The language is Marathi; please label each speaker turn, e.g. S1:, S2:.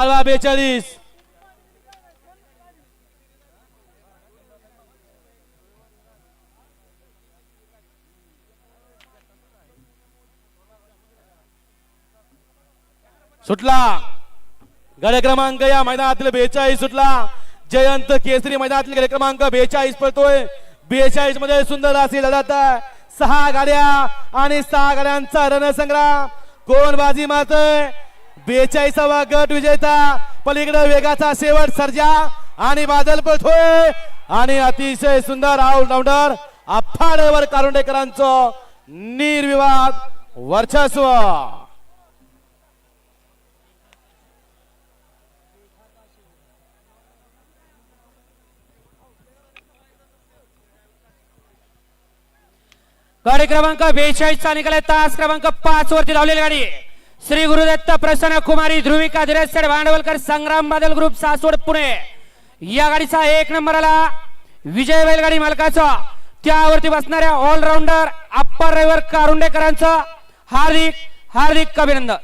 S1: मालवा बेचाळीस सुटला. गडे क्रमांक या मैदानातील बेचाळीस सुटला. जयंत केसरी मैदानातील गडे क्रमांक बेचाळीस पडतोय. बेचाळीसमध्ये सुंदर असेल जात सहा गाड्या आणि सहा गाड्यांचा रणसंग्राम. कोण बाजी मारतोय? बेचाळीसावा गट विजेता पलीकडे वेगाचा शेवट सर्जा आणि बादल पळतोय. आणि अतिशय सुंदर ऑलराऊंडर अफाडवर कारुंडेकरांचं निर्विवाद वर्चस्व.
S2: गाडी क्रमांक बेचाळीसचा निघालाय. तास क्रमांक पाच वरती लावलेली गाडी. श्री गुरुदत्त प्रसन्न कुमारी ध्रुविका धीरजसर भांडवलकर संग्राम बादल ग्रुप सासवड पुणे. या गाडीचा एक नंबर आला विजय बैलगाडी मालकाचा. त्यावरती बसणाऱ्या ऑलराऊंडर अप्पर रविवर कारुंडेकरांचं हार्दिक हार्दिक अभिनंदन.